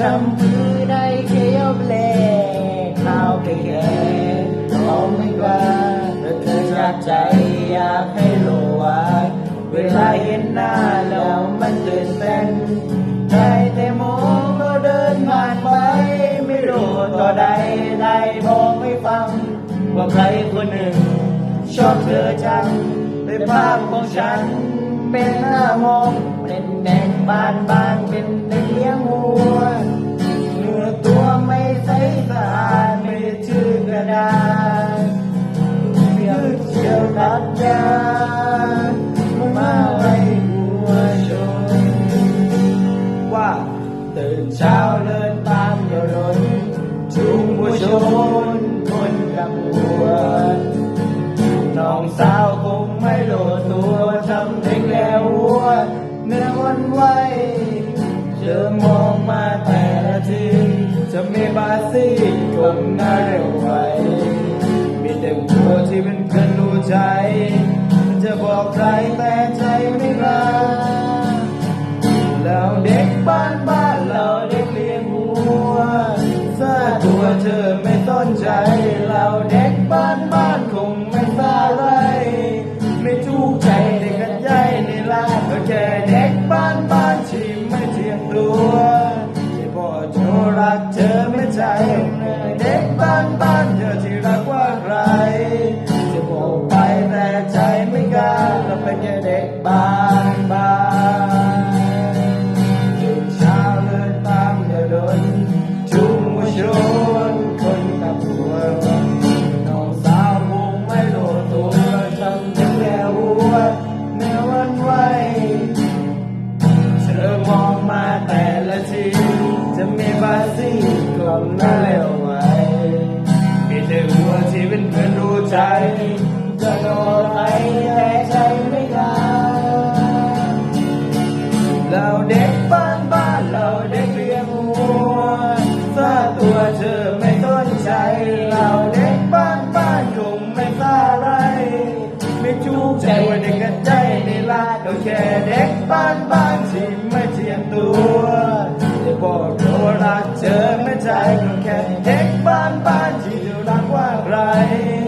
จำมือได้แค่ยบเล่ข้าวไปแก่ร้องไม่กล้าแต่เธอจากใจอยากให้รู้ว่าเวลาเห็นหน้าแล้วมันตื่นเต้นได้แต่มองเราเดินผ่านไปไม่รู้ต่อใดได้บอกไม่ฟังว่าใครคนหนึ่งชอบเธอจังในภาพของฉัน เป็นหน้ามองเป็นแดงบานบานเป็นเด็กเลี้ยงวัวเนื้อตัวไม่ใสสะอาดไม่ชื่อกระดาษยืดเชียวตัดยามาไว้หัวชนว่าตื่นเช้าเดินตามเดี๋ยวรถจุงหัวชนคนกับหัวน้องสาวคงไม่โหลดตัว เนื้อวันไหวเธอมองมาแต่ละที จะมีบาซี่คงน่าเร็วไว ใจเด็กบ้านบ้านเธอที่รักว่าใครจะบอกไปแต่ใจไม่กล้าเราเป็นแค่เด็กบ้าน จะมีบาซีกลมหน้าเร็วไวมีแต่หัวที่เป็นเพื่อนรู้ใจจะโดนใครแต่ใจไม่กล้เราเด็กบ้านบ้านเราเด็กเลี้ยงวัวซาตัวเธอไม่ต้นใจ เราเด็กบ้านบ้านคงไม่ซาไร ไม่จูกใจว่าเด็กกันใจในลาดก็แค่เด็กบ้านบ้านที่ไม่เทียมตัว I